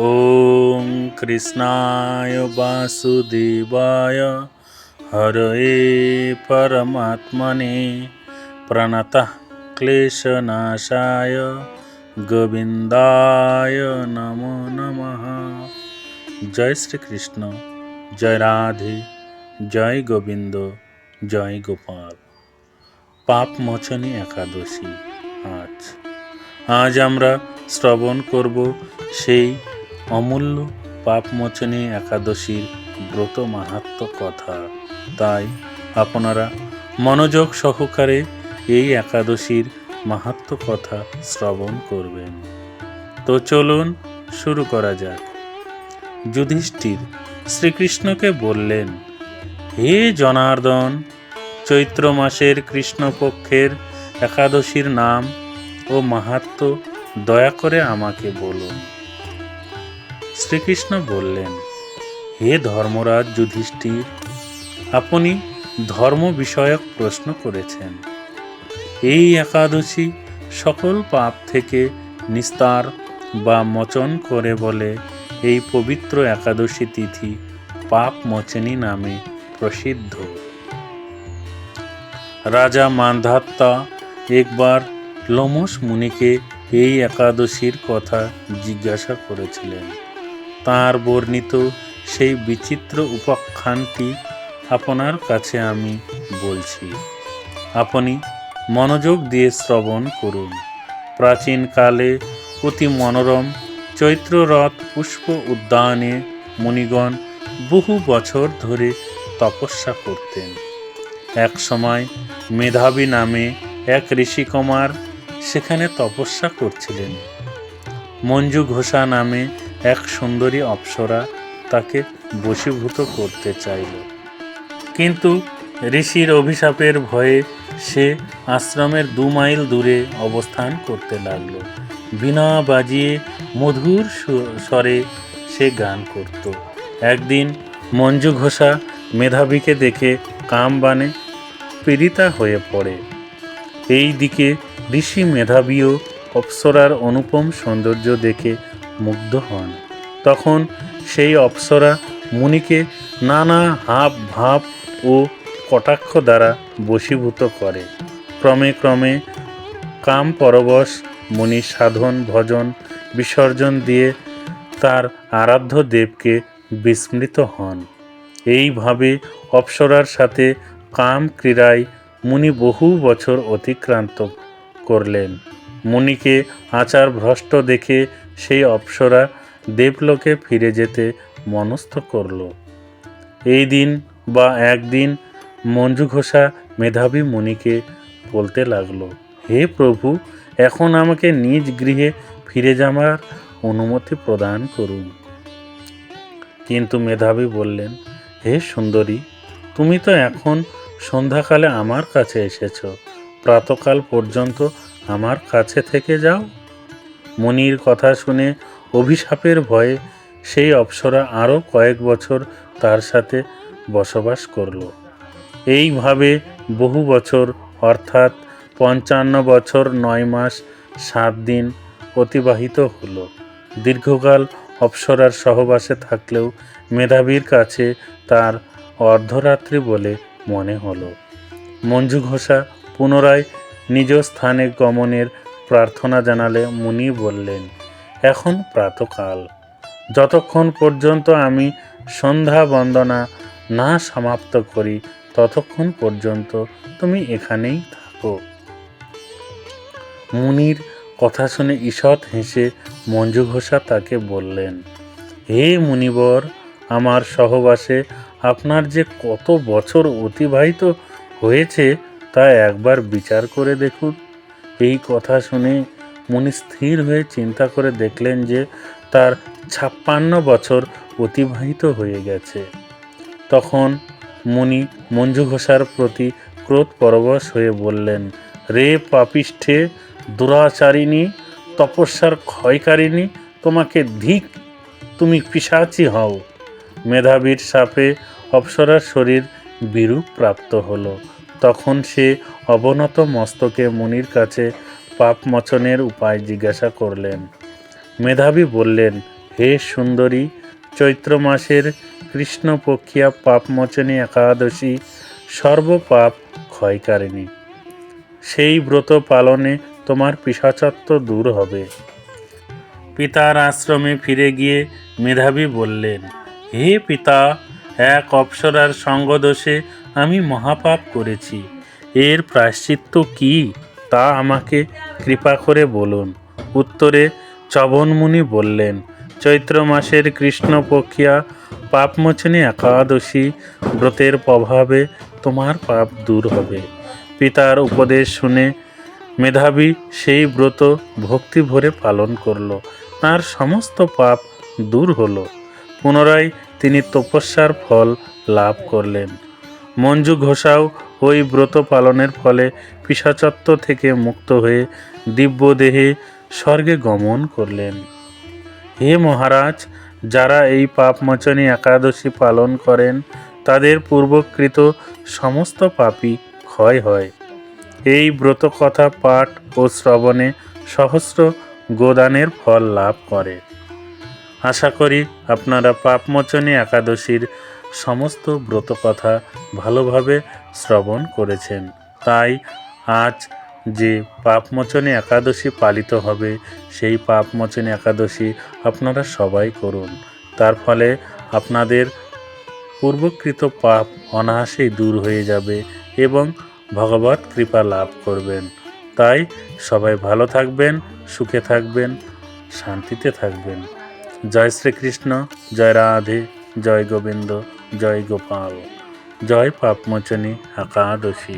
ওম কৃষ্ণায় বাসুদেবায়। হরে পরমাত্মনে প্রণত ক্লেশনাশায়। গোবিন্দায় নমো নম। জয় শ্রীকৃষ্ণ, জয় রাধে, জয় গোবিন্দ, জয় গোপাল। পাপ মোচনী একাদশী আজ। আজ আমরা শ্রবণ করব সেই অমূল্য পাপমোচনী একাদশীর ব্রত মাহাত্ম কথা। তাই আপনারা মনোযোগ সহকারে এই একাদশীর মাহাত্ম কথা শ্রবণ করবেন। তো চলুন শুরু করা যাক। যুধিষ্ঠির শ্রীকৃষ্ণকে বললেন, হে জনার্দন, চৈত্র মাসের কৃষ্ণপক্ষের একাদশীর নাম ও মাহাত্ম দয়া করে আমাকে বলুন। শ্রীকৃষ্ণ বললেন, হে ধর্মরাজ যুধিষ্ঠির, আপনি ধর্ম বিষয়ক প্রশ্ন করেছেন। এই একাদশী সকল পাপ থেকে নিস্তার বা মোচন করে বলে এই পবিত্র একাদশী তিথি পাপ মোচনী নামে প্রসিদ্ধ। রাজা মান্ধাত্তা একবার লোমস মুনিকে এই একাদশীর কথা জিজ্ঞাসা করেছিলেন। তার বর্ণিত সেই বিচিত্র উপাখ্যানটি আপনার কাছে আমি বলছি। আপনি মনোযোগ দিয়ে শ্রবণ করুন। প্রাচীনকালে অতি মনোরম চৈত্ররথ পুষ্প উদ্যানে মুনিগণ বহু বছর ধরে তপস্যা করতেন। এক সময় মেধাবী নামে এক ঋষিকুমার সেখানে তপস্যা করছিলেন। মঞ্জু ঘোষা নামে এক সুন্দরী অপ্সরা তাকে বশীভূত করতে চাইল। কিন্তু ঋষির অভিশাপের ভয়ে সে আশ্রমের দু মাইল দূরে অবস্থান করতে লাগল। বিনা বাজিয়ে মধুর স্বরে সে গান করত। একদিন মঞ্জু ঘোষা মেধাবীকে দেখে কাম বানে পীড়িতা হয়ে পড়ে। এই দিকে ঋষি মেধাবীও অপ্সরার অনুপম সৌন্দর্য দেখে মুগ্ধ হন। তখন সেই অপ্সরা মুনিকে নানা হাব ভাব ও কটাক্ষ দ্বারা বশীভূত করে। ক্রমে ক্রমে কাম পরবশ মুনি সাধন, ভজন, বিসর্জন দিয়ে তার আরাধ্য দেবকে বিস্মৃত হন। এইভাবে অপ্সরার সাথে কাম ক্রীড়ায় মুনি বহু বছর অতিক্রান্ত করলেন। মুনিকে আচার ভ্রষ্ট দেখে সেই অপ্সরা দেবলোকে ফিরে যেতে মনস্থ করল। এই দিন বা একদিন মঞ্জু ঘোষা মেধাবী মুনিকে বলতে লাগল, হে প্রভু, এখন আমাকে নিজ গৃহে ফিরে যাওয়ার অনুমতি প্রদান করুন। কিন্তু মেধাবী বললেন, হে সুন্দরী, তুমি তো এখন সন্ধ্যাকালে আমার কাছে এসেছ। প্রাতকাল পর্যন্ত আমার কাছে থেকে যাও। মনির কথা শুনে অভিশাপের ভয়ে সেই অপ্সরা আরও কয়েক বছর তার সাথে বসবাস করল। এইভাবে বহু বছর, অর্থাৎ পঞ্চান্ন বছর নয় মাস সাত দিন অতিবাহিত হলো। দীর্ঘকাল অপ্সরার সহবাসে থাকলেও মেধাবীর কাছে তার অর্ধরাত্রি বলে মনে হলো। মঞ্জু ঘোষা পুনরায় নিজ স্থানে গমনের প্রার্থনা জানালে মুনি বললেন, এখন প্রাতকাল। যতক্ষণ পর্যন্ত আমি সন্ধ্যা বন্দনা না সমাপ্ত করি, ততক্ষণ পর্যন্ত তুমি এখানেই থাকো। মুনির কথা শুনে ঈষৎ হেসে মঞ্জু ঘোষা তাকে বললেন, হে মুনিবর, আমার সহবাসে আপনার যে কত বছর অতিবাহিত হয়েছে তা একবার বিচার করে দেখুন। এই কথা শুনে মুনি স্থির হয়ে চিন্তা করে দেখলেন যে তার ছাপ্পান্ন বছর অতিবাহিত হয়ে গেছে। তখন মুনি মঞ্জু ঘোষার প্রতি ক্রোধ পরবশ হয়ে বললেন, রে পাপিষ্ঠে, দুরাচারিণী, তপস্যার ক্ষয়কারিণী, তোমাকে ধিক, তুমি পিসাচি হও। মেধাবীর সাপে অপ্সরার শরীর বিরূপ প্রাপ্ত হলো। তখন সে অবনত মস্তকে মুনির কাছে পাপ মোচনের উপায় জিজ্ঞাসা করলেন। মেধাবী বললেন, হে সুন্দরী, চৈত্র মাসের কৃষ্ণপক্ষিয়া পাপমোচনী একাদশী সর্বপাপ ক্ষয়কারিণী। সেই ব্রত পালনে তোমার পিসাচত্ব দূর হবে পিতার আশ্রমে ফিরে গিয়ে মেধাবী বললেন, হে পিতা, এক অপ্সরার সঙ্গদোষে আমি মহাপাপ করেছি। এর প্রায়শ্চিত্ত কি, তা আমাকে কৃপা করে বলুন। উত্তরে চবনমুনি বললেন, চৈত্র মাসের কৃষ্ণপক্ষিয়া পাপমোচনী একাদশী ব্রতের প্রভাবে তোমার পাপ দূর হবে। পিতার উপদেশ শুনে মেধাবী সেই ব্রত ভক্তি ভরে পালন করল। তার সমস্ত পাপ দূর হলো। পুনরায় তিনি তপস্যার ফল লাভ করলেন। মঞ্জু ঘোষাও ওই ব্রত পালনের ফলে পিসাচত্ব থেকে মুক্ত হয়ে দিব্যদেহে স্বর্গে গমন করলেন। হে মহারাজ, যারা এই পাপমোচনী একাদশী পালন করেন, তাদের পূর্বকৃত সমস্ত পাপই ক্ষয় হয়। এই ব্রত কথা পাঠ ও শ্রবণে সহস্র গোদানের ফল লাভ করে। আশা করি আপনারা পাপমোচনী একাদশীর সমস্ত ব্রত কথা ভালোভাবে শ্রবণ করেছেন। তাই আজ যে পাপমোচনী একাদশী পালিত হবে, সেই পাপমোচনী একাদশী আপনারা সবাই করুন। তার ফলে আপনাদের পূর্বকৃত পাপ অনায়াসেই দূর হয়ে যাবে এবং ভগবত কৃপা লাভ করবেন। তাই সবাই ভালো থাকবেন, সুখে থাকবেন, শান্তিতে থাকবেন। জয় শ্রীকৃষ্ণ, জয় রাধে, জয় গোবিন্দ। জয় গোপাল জয় পাপমোচনী একাদশী।